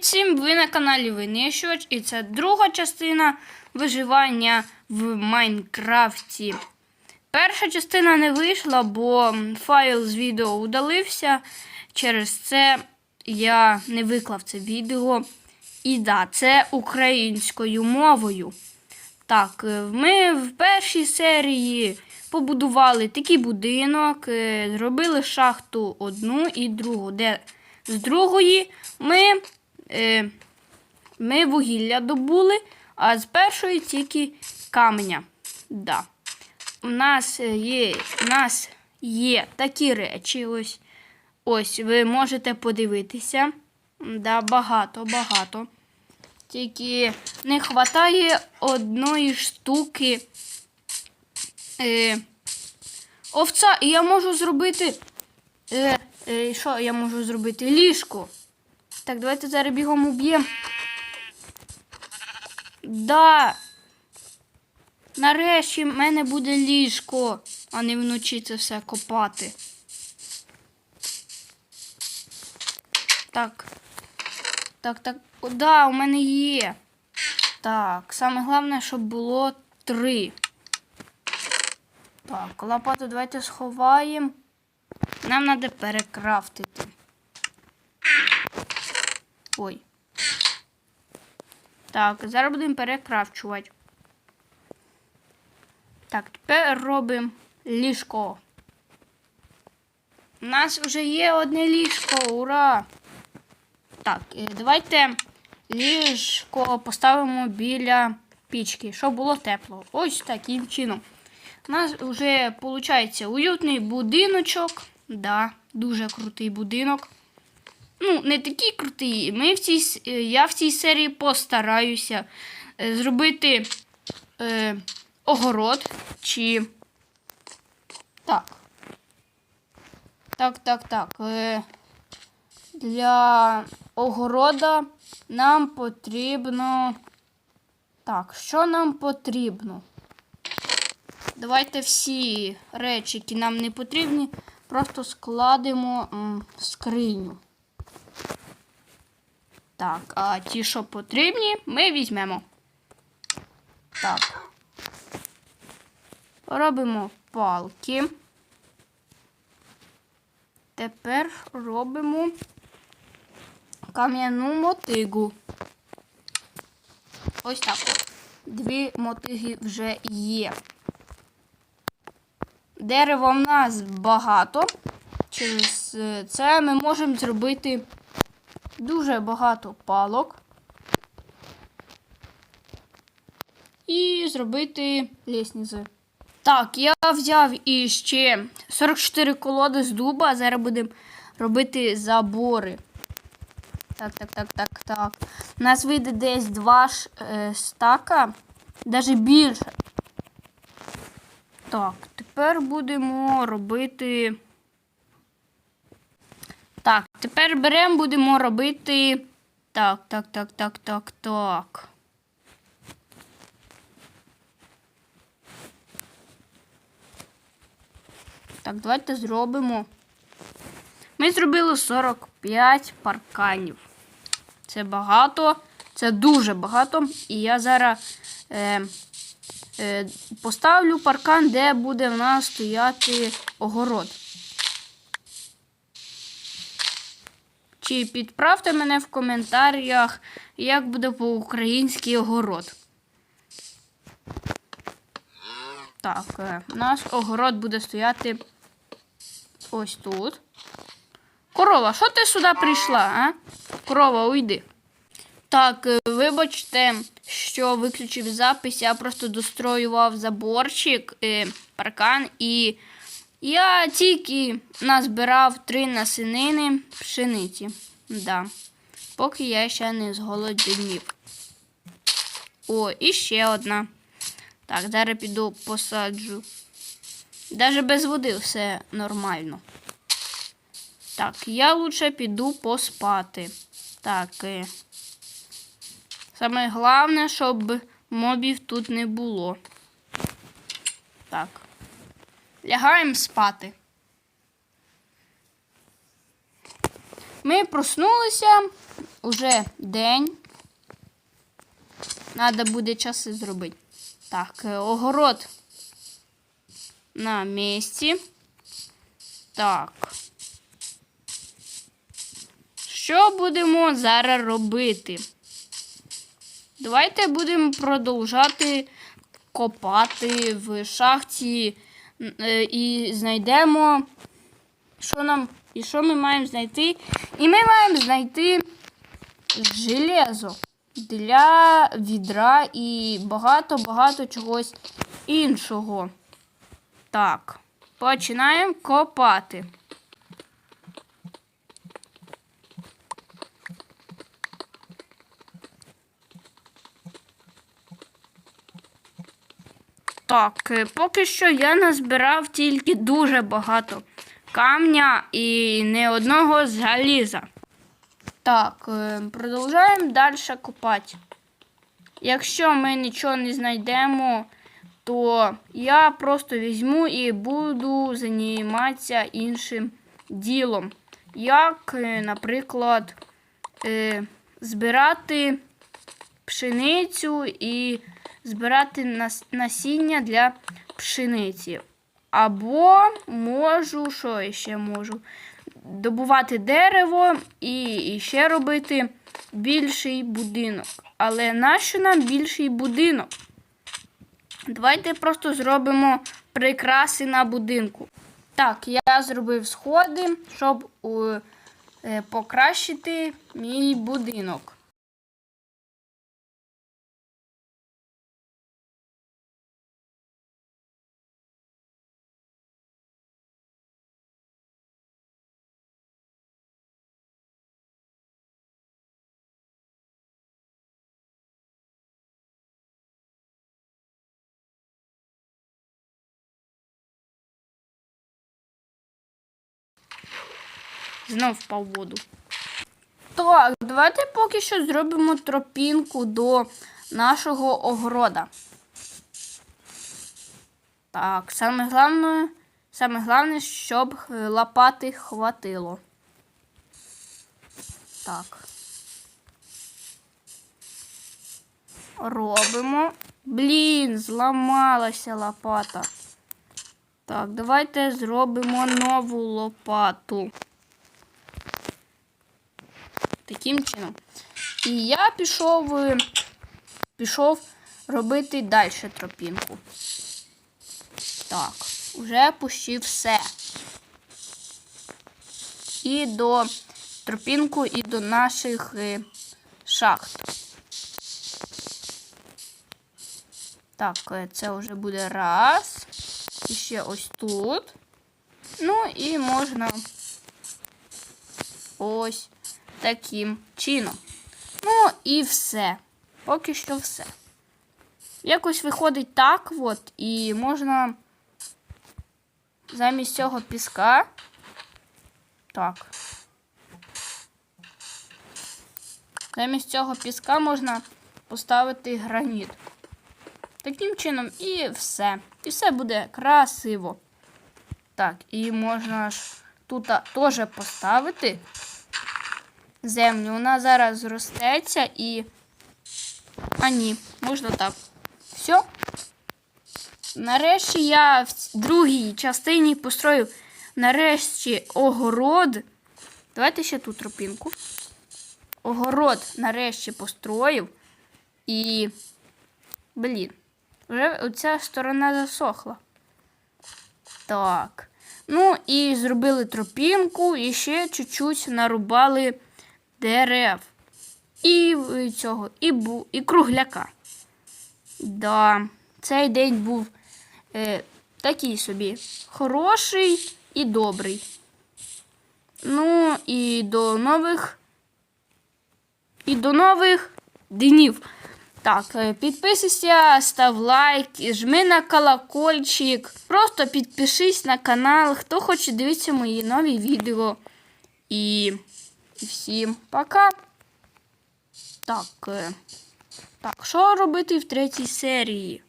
Привіт всім! Ви на каналі Винищувач, і це друга частина виживання в Майнкрафті. Перша частина не вийшла, бо файл з відео удалився. Через це я не виклав це відео. І да, це українською мовою. Так, е, ми в першій серії побудували такий будинок, е, зробили шахту одну і другу, де з другої ми, е, ми вугілля добули, а з першої тільки каменя. Да. У нас е, є, у нас є такі речі. Ось, ось ви можете подивитися. Да, багато, багато. Тільки не вистачає одної штуки е, овця, і я можу зробити. Е, е, що я можу зробити? Ліжко. Так, давайте зараз бігом уб'ємо. Да. Нарешті в мене буде ліжко, а не вночі це все копати. Так. Так, так. О, да, у мене є. Так, саме головне, щоб було три. Так, лопату давайте сховаємо. Нам треба перекрафтити. Ой. Так, зараз будемо перекрафчувати. Так, тепер робимо ліжко. У нас вже є одне ліжко, ура! Так, е, давайте ліжко поставимо біля пічки, щоб було тепло. Ось таким чином. У нас вже виходить уютний будиночок. Да, дуже крутий будинок. Ну, не такий крутий. Ми в цій, е, я в цій серії постараюся е, зробити е, огород чи. Так. Так, так, так. Е, для огорода нам потрібно. Так, що нам потрібно? Давайте всі речі, які нам не потрібні, просто складемо в скриню. Так, а ті, що потрібні, ми візьмемо. Так. Робимо палки. Тепер робимо кам'яну мотигу. Ось так. Дві мотиги вже є. Дерева в нас багато. Через е, це ми можемо зробити дуже багато палок. І зробити лісниці. Так, я взяв іще 44 колоди з дуба, а зараз будемо робити забори. Так, так, так, так, так. У нас вийде десь два е, стака, навіть більше. Так, тепер будемо робити. Так, тепер беремо, будемо робити. Так, так, так, так, так, так. Так, давайте зробимо. Ми зробили 45 парканів. Це багато, це дуже багато. І я зараз е, е, поставлю паркан, де буде в нас стояти огород. Чи підправте мене в коментарях, як буде по-українськи огород. Так, е, наш огород буде стояти ось тут. Корова, що ти сюди прийшла, а? Корова, уйди. Так, е, вибачте, що виключив запис, я просто достроював заборчик, е, паркан, і я тільки назбирав три насинини пшениці. Да. Поки я ще не зголоднів. О, і ще одна. Так, зараз піду посаджу. Даже без води все нормально. Так, я лучше піду поспати. Так. е, Саме головне, щоб мобів тут не було. Так. Лягаємо спати. Ми проснулися уже день. Надо буде часи зробити. Так, е, огород на місці. Так. Що будемо зараз робити? Давайте будемо продовжати копати в шахті і знайдемо, що нам і що ми маємо знайти. І ми маємо знайти железо для відра і багато-багато чогось іншого. Так, починаємо копати. Так, е, поки що я назбирав тільки дуже багато камня і не одного заліза. Так, е, продовжуємо далі копати. Якщо ми нічого не знайдемо, то я просто візьму і буду займатися іншим ділом. Як, е, наприклад, збирати пшеницю і збирати нас- насіння для пшениці. Або можу, що я ще можу? Добувати дерево і, і ще робити більший будинок. Але нащо нам більший будинок? Давайте просто зробимо прикраси на будинку. Так, я зробив сходи, щоб е, е, покращити мій будинок. Знов впав в воду. Так, давайте поки що зробимо тропінку до нашого огорода. Так, саме головне, саме головне, щоб лопати хватило. Так. Робимо. Блін, зламалася лопата. Так, давайте зробимо нову лопату. Таким чином. І я пішов, е, пішов робити далі тропінку. Так, вже почти все. І до тропінку, і до наших е, шахт. Так, е, це вже буде раз. І ще ось тут. Ну і можна ось таким чином. Ну і все. Поки що все. Якось виходить так, от, і можна замість цього піска. Так. Замість цього піска можна поставити граніт. Таким чином і все. І все буде красиво. Так, і можна ж тут теж поставити землю. Вона зараз зростеться і. А ні, можна так. Все. Нарешті я в другій частині построю нарешті огород. Давайте ще тут тропінку. Огород нарешті построїв. І. Блін. Вже оця сторона засохла. Так. Ну і зробили тропінку, і ще чуть-чуть нарубали дерев. І е, цього, і, бу, і кругляка. Да, цей день був е, такий собі хороший і добрий. Ну, і до нових. І до нових днів. Так, е, підписуйся, став лайк, жми на колокольчик. Просто підпишись на канал, хто хоче дивитися мої нові відео. І, і всім пока. Так, е, так, що робити в третій серії?